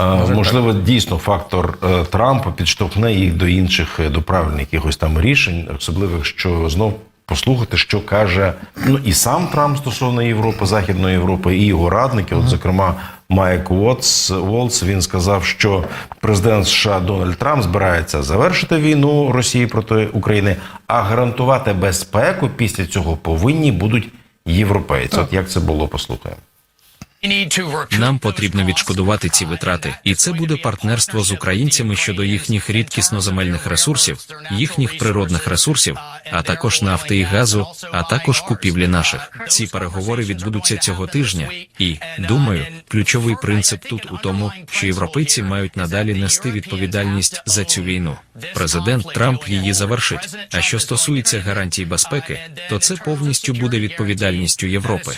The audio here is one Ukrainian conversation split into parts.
Може, можливо, дійсно фактор е, Трампа підштовхне їх до інших е, до правильних якихось там рішень, особливо якщо знов послухати, що каже ну і сам Трамп стосовно Європи, Західної Європи, і його радники. От, зокрема, Майк Уотс Волц, він сказав, що президент США Дональд Трамп збирається завершити війну Росії проти України, а гарантувати безпеку після цього повинні будуть європейці. От як це було, послухаємо. Нам потрібно відшкодувати ці витрати, і це буде партнерство з українцями щодо їхніх рідкісноземельних ресурсів, їхніх природних ресурсів, а також нафти і газу, а також купівлі наших. Ці переговори відбудуться цього тижня. І думаю, ключовий принцип тут у тому, що європейці мають надалі нести відповідальність за цю війну. Президент Трамп її завершить. А що стосується гарантій безпеки, то це повністю буде відповідальністю Європи.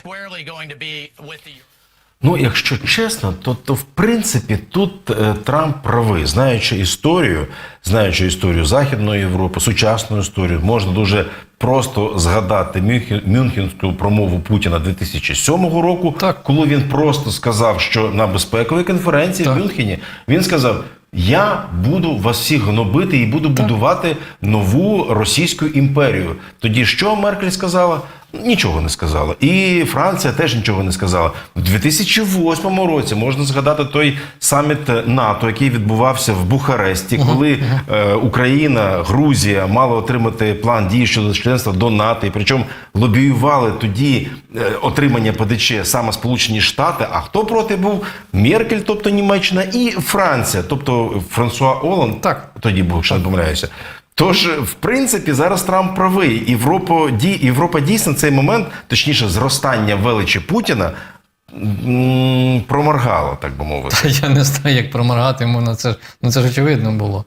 Ну, якщо чесно, то, то в принципі тут е, Трамп правий, знаючи історію, знаючи історію Західної Європи, сучасну історію, можна дуже просто згадати Мюнхен, Мюнхенську промову Путіна 2007 року, Так. коли він просто сказав, що на безпековій конференції Так. в Мюнхені він сказав. Я буду вас всіх гнобити і буду будувати нову російську імперію. Тоді що Меркель сказала? Нічого не сказала. І Франція теж нічого не сказала. У 2008 році можна згадати той саміт НАТО, який відбувався в Бухаресті, коли е, Україна, Грузія мали отримати план дій щодо членства до НАТО. І причому лобіювали тоді е, отримання ПДЧ саме Сполучені Штати. А хто проти був? Меркель, тобто Німеччина, і Франція, тобто Франсуа Оланд, Так. тоді був, якщо не помиляюся. Тож, в принципі, зараз Трамп правий. Європа, ді, Європа дійсно цей момент, точніше, зростання величі Путіна проморгала, так би мовити. Я не знаю, як проморгати йому на це. ж- Ну це ж очевидно було.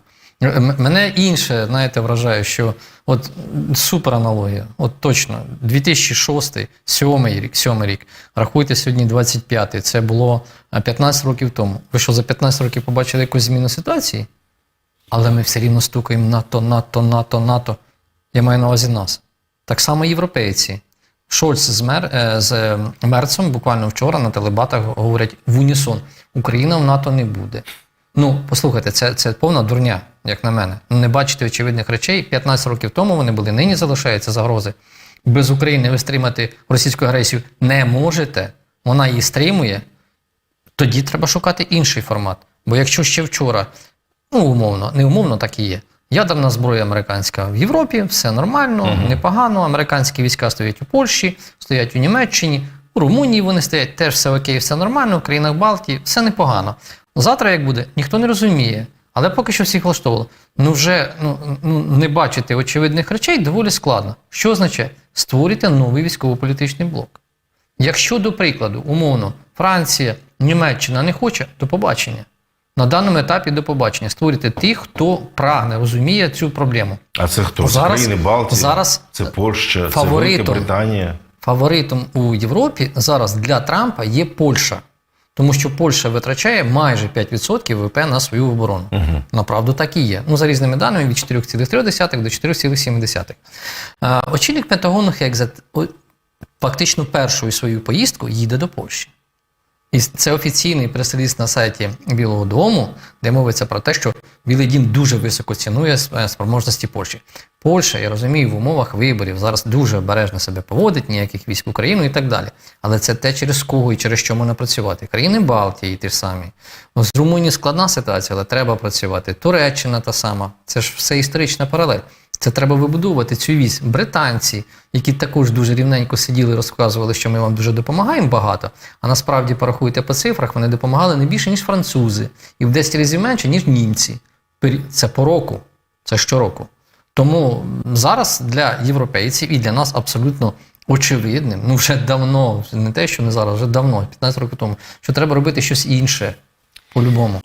Мене інше, знаєте, вражає, що от супер аналогія, от точно, 2006, 7 рік, 7 рік, рахуйте сьогодні 25-й, це було а, 15 років тому. Ви що, за 15 років побачили якусь зміну ситуації? Але ми все рівно стукаємо НАТО, НАТО, НАТО, НАТО. Я маю на увазі нас. Так само європейці. Шольц з, Мер, е, з Мерцем буквально вчора на телебатах говорять в унісон: Україна в НАТО не буде. Ну, послухайте, це, це повна дурня, як на мене. Ну, Не бачити очевидних речей. 15 років тому вони були, нині залишаються загрози. Без України ви стримати російську агресію не можете, вона її стримує. Тоді треба шукати інший формат. Бо якщо ще вчора, ну умовно, не умовно так і є. Ядерна зброя американська в Європі, все нормально, непогано. Американські війська стоять у Польщі, стоять у Німеччині, у Румунії вони стоять, теж все окей, все нормально, в країнах Балтії, все непогано. Завтра як буде, ніхто не розуміє. Але поки що всіх влаштовувало. Ну вже ну, ну, не бачити очевидних речей доволі складно. Що означає? Створюйте новий військово-політичний блок. Якщо, до прикладу, умовно, Франція, Німеччина не хоче, то побачення. На даному етапі до побачення. Створюйте тих, хто прагне, розуміє цю проблему. А це хто? Це Зараз- країни Балтії, зараз це Польща, це Велика фаворитом. Британія. Фаворитом у Європі зараз для Трампа є Польща. Тому що Польща витрачає майже 5% ВВП на свою оборону. Направду так і є. Ну, за різними даними від 4,3 до 4,7. Е, Очільник Пентагону Хекзет фактично першою свою поїздку їде до Польщі. І це офіційний прес-реліз на сайті Білого Дому, де мовиться про те, що Білий Дім дуже високо цінує спроможності Польщі. Польща, я розумію, в умовах виборів зараз дуже обережно себе поводить, ніяких військ в Україну і так далі. Але це те, через кого і через що можна працювати. Країни Балтії ті ж самі. З Румунії складна ситуація, але треба працювати. Туреччина та сама. Це ж все історична паралель. Це треба вибудовувати цю вісь. Британці, які також дуже рівненько сиділи, розказували, що ми вам дуже допомагаємо багато. А насправді порахуйте по цифрах, вони допомагали не більше, ніж французи, і в 10 разів менше, ніж німці. Це по року, це щороку. Тому зараз для європейців і для нас абсолютно очевидним, ну вже давно, не те, що не зараз, вже давно, 15 років тому, що треба робити щось інше по-любому.